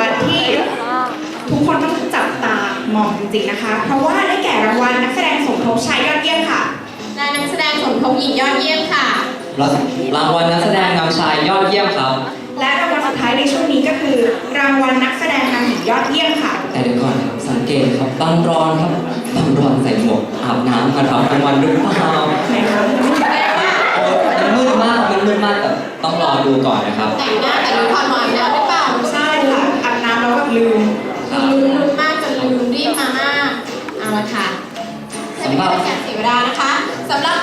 วัลที่ทุกคนต้องจับตามองจริงๆนะคะ เพราะว่าได้แก่รางวัลนักแสดงสมทบชายยอดเยี่ยมค่ะ และนักแสดงสมทบหญิงยอดเยี่ยมค่ะ รางวัลนักแสดงนำชายยอดเยี่ยมครับ และรางวัลสุดท้ายในช่วงนี้ก็คือ รางวัลนักแสดงนำหญิงยอดเยี่ยมค่ะ แต่เดี๋ยวก่อนครับสังเกตครับตั้งร้อนครับตั้งร้อนใส่หมวกอาบน้ำมารับรางวัลหรือเปล่าไหนคะมันมืดมากมันมืดมากแต่ต้องรอดูก่อนนะครับ แต่งหน้าแต่งหน้าพอหน่อยนะ ล้วก็ลืมลืมลืมมากจนลืมรีบมามากเอาละค่ะเพื่อไม่ให้เป็นการเสียเวลานะคะสำหรับ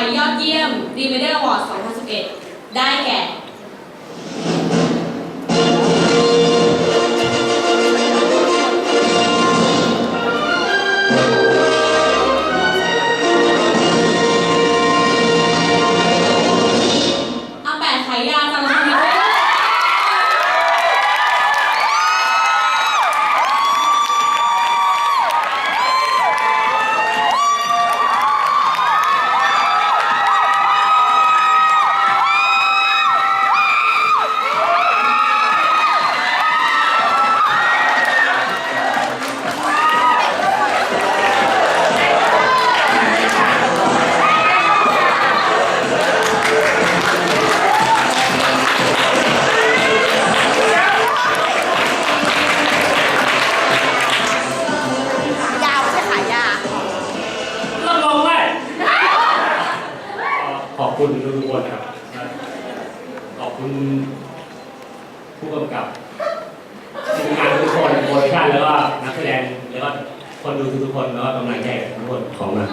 ยยอดเยี่ยมดีเมเดอร์วอร์ด2011 ได้แก่ คุณผู้กำกับทีมงานทุกคนโปรดักชั่นแล้วก็นักแสดงแล้วก็คนดูทุกๆคนแล้วก็กำลังใจทุกคนของมา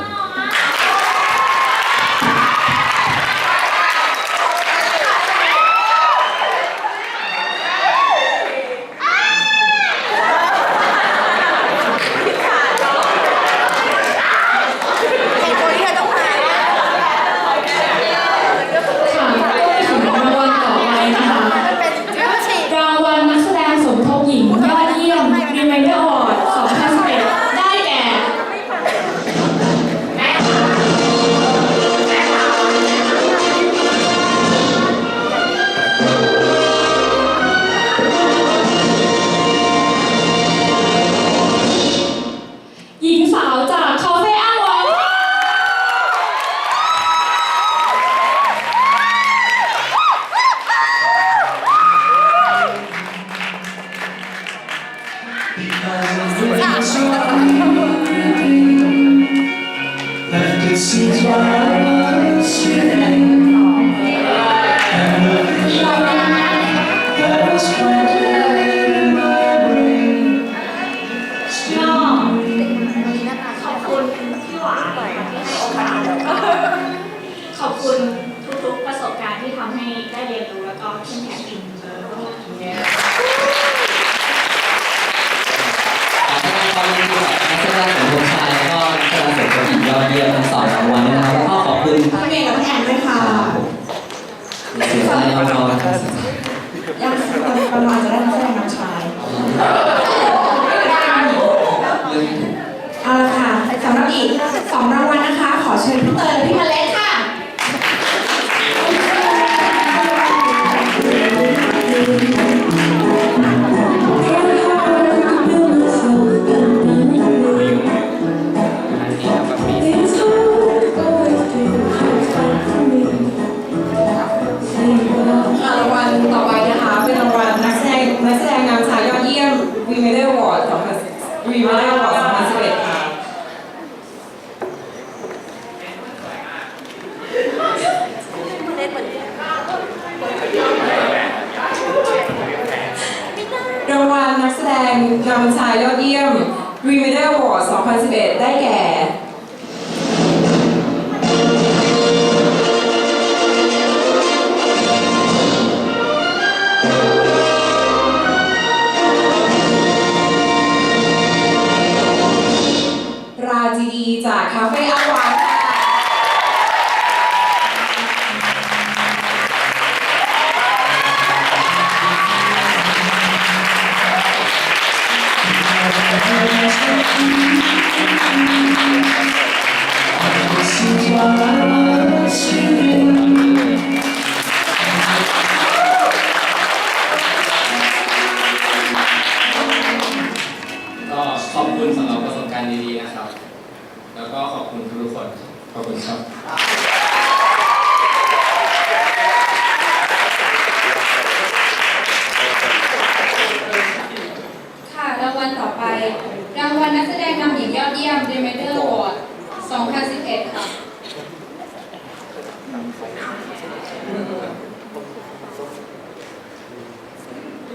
ขอบคุณพี่หวานที่ให้โอกาสขอบคุณทุกๆประสบการณ์ที่ทำให้ได้เรียนรู้แล้วก็เข้มแข็งอี กขอแสดงความยินดีกับนักแสดงสมทบชายแล้วก็นักแสดงสมทบหญิงยอดเยี่ยมทั้งสองรางวัลด้วยนะครับแล้วก็ขอบคุณพี่เมย์กับพี่แอนด้วยค่ะเสียใจยอมรอครับยังรางวัลจะได้นักแสดงนำชายเอาละค่ะสำหรับอีกสองรางวัลนะคะ ขอเชิญพี่เตยและพี่มาเล็กค่ะค่ะำชายยอดเยี่ยม v m e d a l Award 2011 ได้แก่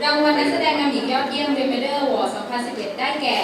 รางวัลนักแสดงนำหญิงยอดเยี่ยมเรมเดอร์วอร์2011 ได้แก่